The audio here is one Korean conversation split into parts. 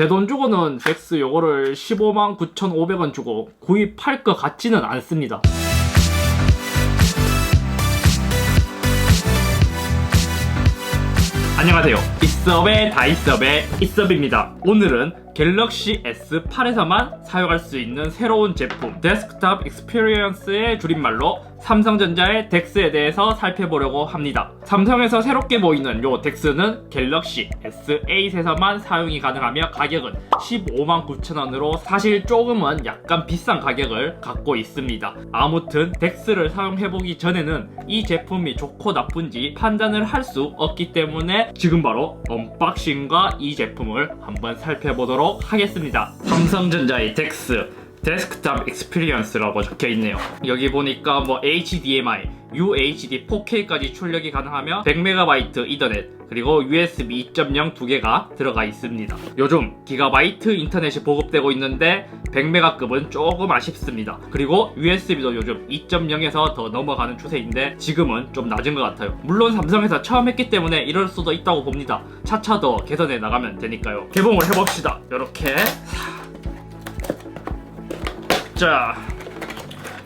제 돈 주고는 덱스 요거를 15만 9,500원 주고 구입할 것 같지는 않습니다. 안녕하세요. 이섭의 다이섭의 이섭입니다. 오늘은 갤럭시 S8에서만 사용할 수 있는 새로운 제품 데스크탑 익스피리언스의 줄임말로 삼성전자의 덱스에 대해서 살펴보려고 합니다. 삼성에서 새롭게 보이는 요 덱스는 갤럭시 S8에서만 사용이 가능하며 가격은 15만 9천원으로 사실 조금은 약간 비싼 가격을 갖고 있습니다. 아무튼 덱스를 사용해보기 전에는 이 제품이 좋고 나쁜지 판단을 할 수 없기 때문에 지금 바로 언박싱과 이 제품을 한번 살펴보도록 하겠습니다. 삼성전자의 덱스 데스크탑 익스피리언스라고 적혀 있네요. 여기 보니까 뭐 HDMI, UHD 4K까지 출력이 가능하며 100MB 이더넷 그리고 USB 2.0 두 개가 들어가 있습니다. 요즘 기가바이트 인터넷이 보급되고 있는데 100메가급은 조금 아쉽습니다. 그리고 USB도 요즘 2.0에서 더 넘어가는 추세인데 지금은 좀 낮은 것 같아요. 물론 삼성에서 처음 했기 때문에 이럴 수도 있다고 봅니다. 차차 더 개선해 나가면 되니까요. 개봉을 해봅시다. 이렇게 자,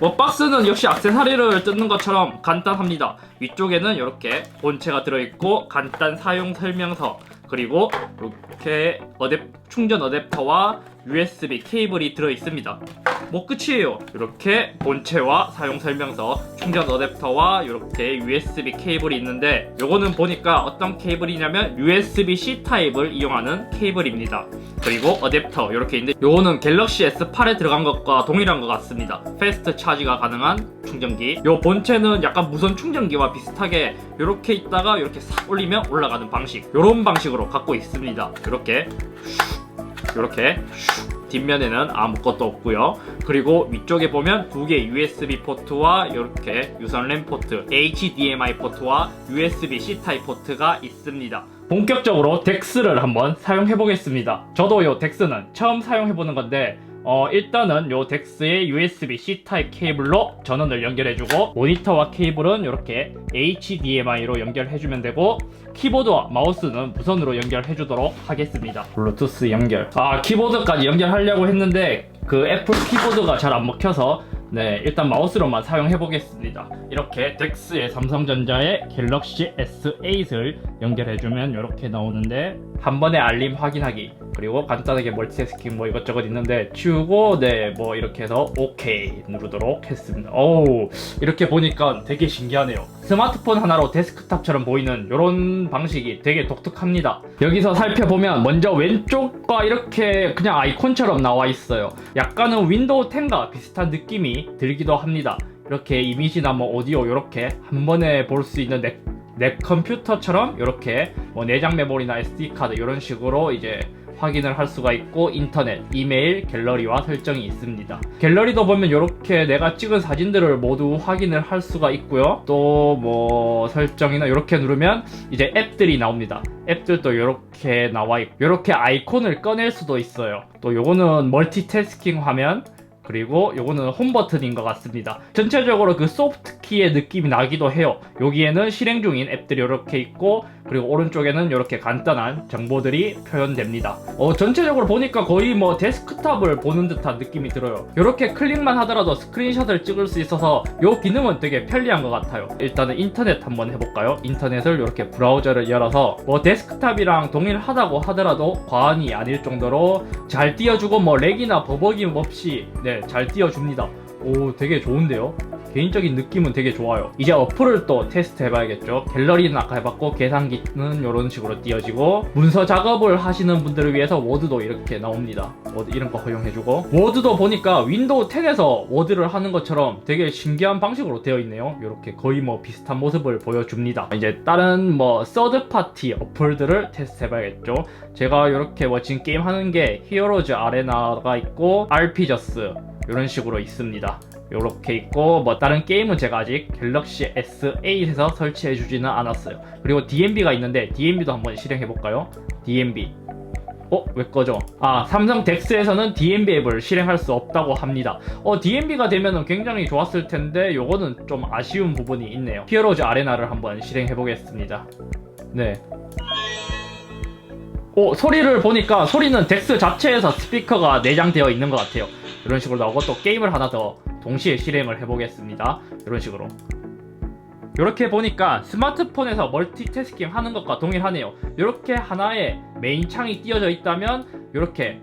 뭐 박스는 역시 악세사리를 뜯는 것처럼 간단합니다. 위쪽에는 이렇게 본체가 들어있고 간단 사용 설명서 그리고 이렇게 어댑, 충전 어댑터와 USB 케이블이 들어있습니다. 뭐 끝이에요. 이렇게 본체와 사용 설명서, 충전 어댑터와 이렇게 USB 케이블이 있는데 요거는 보니까 어떤 케이블이냐면 USB-C 타입을 이용하는 케이블입니다. 그리고 어댑터 이렇게 있는데 요거는 갤럭시 S8에 들어간 것과 동일한 것 같습니다. 패스트 차지가 가능한 충전기. 요 본체는 약간 무선 충전기와 비슷하게 이렇게 있다가 이렇게 싹 올리면 올라가는 방식. 요런 방식으로 갖고 있습니다. 이렇게 이렇게 뒷면에는 아무것도 없고요. 그리고 위쪽에 보면 두 개 USB 포트와 이렇게 유선 램 포트, HDMI 포트와 USB-C 타입 포트가 있습니다. 본격적으로 덱스를 한번 사용해 보겠습니다. 저도 요 덱스는 처음 사용해 보는 건데 어, 일단은 요 덱스의 USB-C 타입 케이블로 전원을 연결해주고 모니터와 케이블은 이렇게 HDMI로 연결해주면 되고 키보드와 마우스는 무선으로 연결해주도록 하겠습니다. 블루투스 연결. 아 키보드까지 연결하려고 했는데 그 애플 키보드가 잘 안 먹혀서 네, 일단 마우스로만 사용해 보겠습니다. 이렇게 덱스의 삼성전자의 갤럭시 S8을 연결해주면 이렇게 나오는데 한 번에 알림 확인하기 그리고 간단하게 멀티태스킹 뭐 이것저것 있는데 치우고 네 뭐 이렇게 해서 오케이 누르도록 했습니다. 오 이렇게 보니까 되게 신기하네요. 스마트폰 하나로 데스크탑처럼 보이는 이런 방식이 되게 독특합니다. 여기서 살펴보면 먼저 왼쪽과 이렇게 그냥 아이콘처럼 나와 있어요. 약간은 윈도우 10과 비슷한 느낌이 들기도 합니다. 이렇게 이미지나 뭐 오디오 이렇게 한 번에 볼 수 있는 내, 내 컴퓨터처럼 이렇게 뭐 내장 메모리나 SD 카드 이런 식으로 이제 확인을 할 수가 있고 인터넷, 이메일, 갤러리와 설정이 있습니다. 갤러리도 보면 이렇게 내가 찍은 사진들을 모두 확인을 할 수가 있고요. 또 뭐 설정이나 이렇게 누르면 이제 앱들이 나옵니다. 앱들도 이렇게 나와 있고 이렇게 아이콘을 꺼낼 수도 있어요. 또 요거는 멀티태스킹 화면 그리고 요거는 홈 버튼인 것 같습니다. 전체적으로 그 소프트 키의 느낌이 나기도 해요. 여기에는 실행 중인 앱들이 이렇게 있고 그리고 오른쪽에는 이렇게 간단한 정보들이 표현됩니다. 어, 전체적으로 보니까 거의 뭐 데스크탑을 보는 듯한 느낌이 들어요. 이렇게 클릭만 하더라도 스크린샷을 찍을 수 있어서 요 기능은 되게 편리한 것 같아요. 일단은 인터넷 한번 해볼까요? 인터넷을 이렇게 브라우저를 열어서 뭐 데스크탑이랑 동일하다고 하더라도 과언이 아닐 정도로 잘 띄워주고 뭐 렉이나 버벅임 없이 네, 잘 띄워줍니다. 오, 되게 좋은데요? 개인적인 느낌은 되게 좋아요. 이제 어플을 또 테스트 해봐야겠죠. 갤러리는 아까 해봤고 계산기는 이런 식으로 띄워지고 문서 작업을 하시는 분들을 위해서 워드도 이렇게 나옵니다. 워드 이런 거 허용해주고 워드도 보니까 윈도우 10에서 워드를 하는 것처럼 되게 신기한 방식으로 되어 있네요. 이렇게 거의 뭐 비슷한 모습을 보여줍니다. 이제 다른 뭐 서드 파티 어플들을 테스트 해봐야겠죠. 제가 이렇게 뭐 지금 게임 하는 게 히어로즈 아레나가 있고 RP저스 이런 식으로 있습니다. 이렇게 있고 뭐 다른 게임은 제가 아직 갤럭시 S8에서 설치해 주지는 않았어요. 그리고 DMB가 있는데 DMB도 한번 실행해 볼까요? DMB. 어? 왜 꺼져? 아, 삼성 덱스에서는 DMB 앱을 실행할 수 없다고 합니다. 어, DMB가 되면은 굉장히 좋았을 텐데 요거는 좀 아쉬운 부분이 있네요. 히어로즈 아레나를 한번 실행해 보겠습니다. 네. 오 소리를 보니까 소리는 덱스 자체에서 스피커가 내장되어 있는 것 같아요. 이런 식으로 나오고 또 게임을 하나 더 동시에 실행을 해보겠습니다. 이런 식으로. 이렇게 보니까 스마트폰에서 멀티태스킹 하는 것과 동일하네요. 이렇게 하나의 메인 창이 띄어져 있다면 이렇게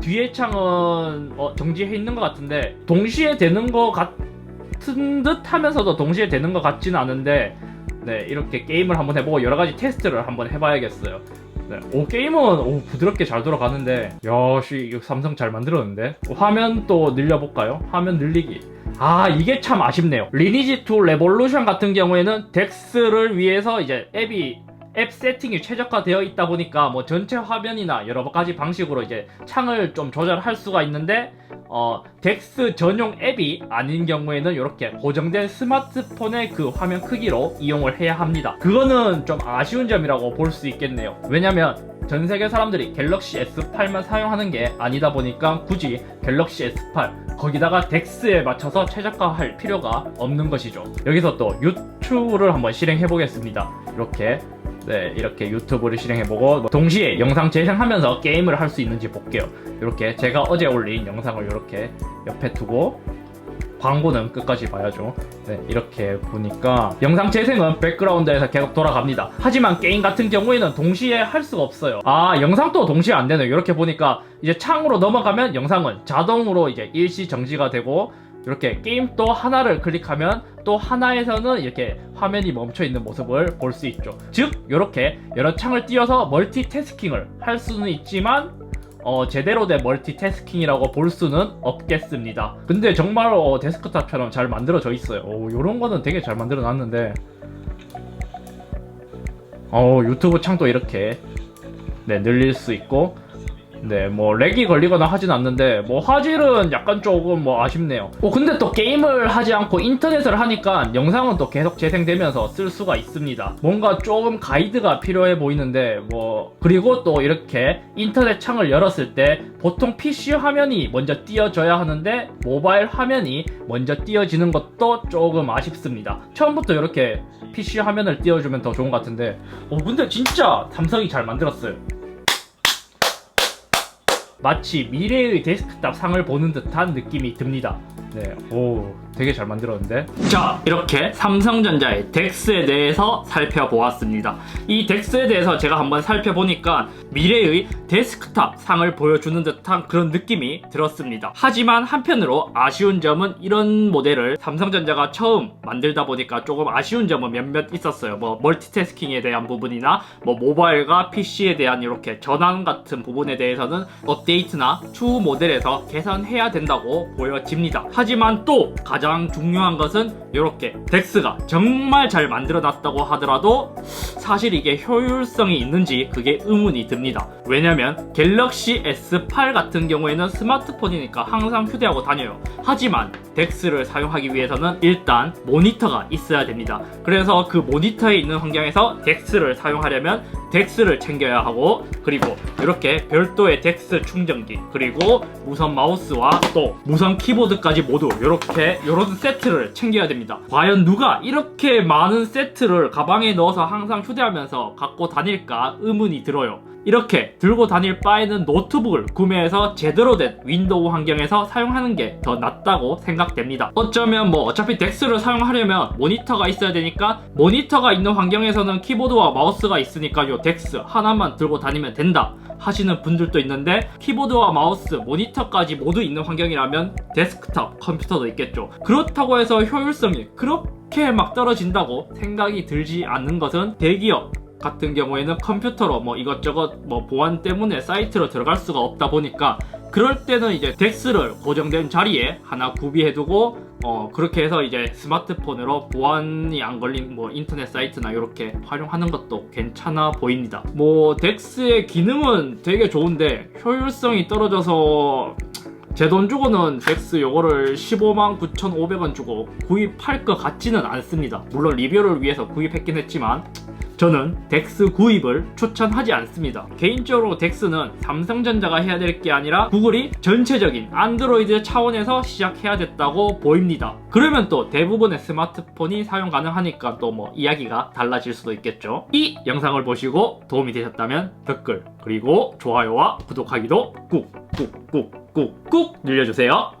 뒤에 창은 어, 정지해 있는 것 같은데 동시에 되는 것 같은 듯 하면서도 동시에 되는 것 같지는 않은데 네 이렇게 게임을 한번 해보고 여러 가지 테스트를 한번 해봐야겠어요. 네, 오 게임은 오 부드럽게 잘 돌아가는데 야씨 이거 삼성 잘 만들었는데. 화면 또 늘려볼까요? 화면 늘리기. 아 이게 참 아쉽네요. 리니지 2 레볼루션 같은 경우에는 덱스를 위해서 이제 앱이 앱 세팅이 최적화되어 있다 보니까 뭐 전체 화면이나 여러 가지 방식으로 이제 창을 좀 조절할 수가 있는데 어 덱스 전용 앱이 아닌 경우에는 이렇게 고정된 스마트폰의 그 화면 크기로 이용을 해야 합니다. 그거는 좀 아쉬운 점이라고 볼 수 있겠네요. 왜냐면 전 세계 사람들이 갤럭시 S8만 사용하는 게 아니다 보니까 굳이 갤럭시 S8 거기다가 덱스에 맞춰서 최적화할 필요가 없는 것이죠. 여기서 또 유튜브를 한번 실행해 보겠습니다. 이렇게 네, 이렇게 유튜브를 실행해보고 뭐 동시에 영상 재생하면서 게임을 할 수 있는지 볼게요. 이렇게 제가 어제 올린 영상을 이렇게 옆에 두고 광고는 끝까지 봐야죠. 네, 이렇게 보니까 영상 재생은 백그라운드에서 계속 돌아갑니다. 하지만 게임 같은 경우에는 동시에 할 수가 없어요. 아, 영상도 동시에 안 되네요. 이렇게 보니까 이제 창으로 넘어가면 영상은 자동으로 이제 일시 정지가 되고 이렇게 게임 또 하나를 클릭하면 또 하나에서는 이렇게 화면이 멈춰 있는 모습을 볼 수 있죠. 즉, 이렇게 여러 창을 띄워서 멀티태스킹을 할 수는 있지만 어, 제대로 된 멀티태스킹이라고 볼 수는 없겠습니다. 근데 정말 어, 데스크탑처럼 잘 만들어져 있어요. 오, 요런 거는 되게 잘 만들어 놨는데 어, 유튜브 창도 이렇게 네, 늘릴 수 있고 네, 뭐 렉이 걸리거나 하진 않는데 뭐 화질은 약간 조금 뭐 아쉽네요. 어, 근데 또 게임을 하지 않고 인터넷을 하니까 영상은 또 계속 재생되면서 쓸 수가 있습니다. 뭔가 조금 가이드가 필요해 보이는데 뭐 그리고 또 이렇게 인터넷 창을 열었을 때 보통 PC 화면이 먼저 띄어져야 하는데 모바일 화면이 먼저 띄어지는 것도 조금 아쉽습니다. 처음부터 이렇게 PC 화면을 띄워주면 더 좋은 것 같은데 어 근데 진짜 삼성이 잘 만들었어요. 마치 미래의 데스크탑 상을 보는 듯한 느낌이 듭니다. 네, 오, 되게 잘 만들었는데. 자, 이렇게 삼성전자의 덱스에 대해서 살펴보았습니다. 이 덱스에 대해서 제가 한번 살펴보니까 미래의 데스크탑 상을 보여주는 듯한 그런 느낌이 들었습니다. 하지만 한편으로 아쉬운 점은 이런 모델을 삼성전자가 처음 만들다 보니까 조금 아쉬운 점은 몇몇 있었어요. 뭐 멀티태스킹에 대한 부분이나 뭐 모바일과 PC에 대한 이렇게 전환 같은 부분에 대해서는 업데이트나 추후 모델에서 개선해야 된다고 보여집니다. 하지만 또 가장 중요한 것은 이렇게 덱스가 정말 잘 만들어 놨다고 하더라도 사실 이게 효율성이 있는지 그게 의문이 듭니다. 왜냐면 갤럭시 S8 같은 경우에는 스마트폰이니까 항상 휴대하고 다녀요. 하지만 덱스를 사용하기 위해서는 일단 모니터가 있어야 됩니다. 그래서 그 모니터에 있는 환경에서 덱스를 사용하려면 덱스를 챙겨야 하고 그리고 이렇게 별도의 덱스 충전기 그리고 무선 마우스와 또 무선 키보드까지 모두 이렇게 이런 세트를 챙겨야 됩니다. 과연 누가 이렇게 많은 세트를 가방에 넣어서 항상 휴대하면서 갖고 다닐까 의문이 들어요. 이렇게 들고 다닐 바에는 노트북을 구매해서 제대로 된 윈도우 환경에서 사용하는 게 더 낫다고 생각됩니다. 어쩌면 뭐 어차피 덱스를 사용하려면 모니터가 있어야 되니까 모니터가 있는 환경에서는 키보드와 마우스가 있으니까 요 덱스 하나만 들고 다니면 된다 하시는 분들도 있는데 키보드와 마우스, 모니터까지 모두 있는 환경이라면 데스크탑 컴퓨터도 있겠죠. 그렇다고 해서 효율성이 그렇게 막 떨어진다고 생각이 들지 않는 것은 대기업 같은 경우에는 컴퓨터로 뭐 이것저것 뭐 보안 때문에 사이트로 들어갈 수가 없다 보니까 그럴 때는 이제 덱스를 고정된 자리에 하나 구비해두고 어 그렇게 해서 이제 스마트폰으로 보안이 안 걸린 뭐 인터넷 사이트나 이렇게 활용하는 것도 괜찮아 보입니다. 뭐 덱스의 기능은 되게 좋은데 효율성이 떨어져서 제 돈 주고는 덱스 요거를 15만 9,500원 주고 구입할 것 같지는 않습니다. 물론 리뷰를 위해서 구입했긴 했지만 저는 덱스 구입을 추천하지 않습니다. 개인적으로 덱스는 삼성전자가 해야 될 게 아니라 구글이 전체적인 안드로이드 차원에서 시작해야 됐다고 보입니다. 그러면 또 대부분의 스마트폰이 사용 가능하니까 또 뭐 이야기가 달라질 수도 있겠죠. 이 영상을 보시고 도움이 되셨다면 댓글 그리고 좋아요와 구독하기도 꾹꾹꾹꾹꾹 눌러주세요.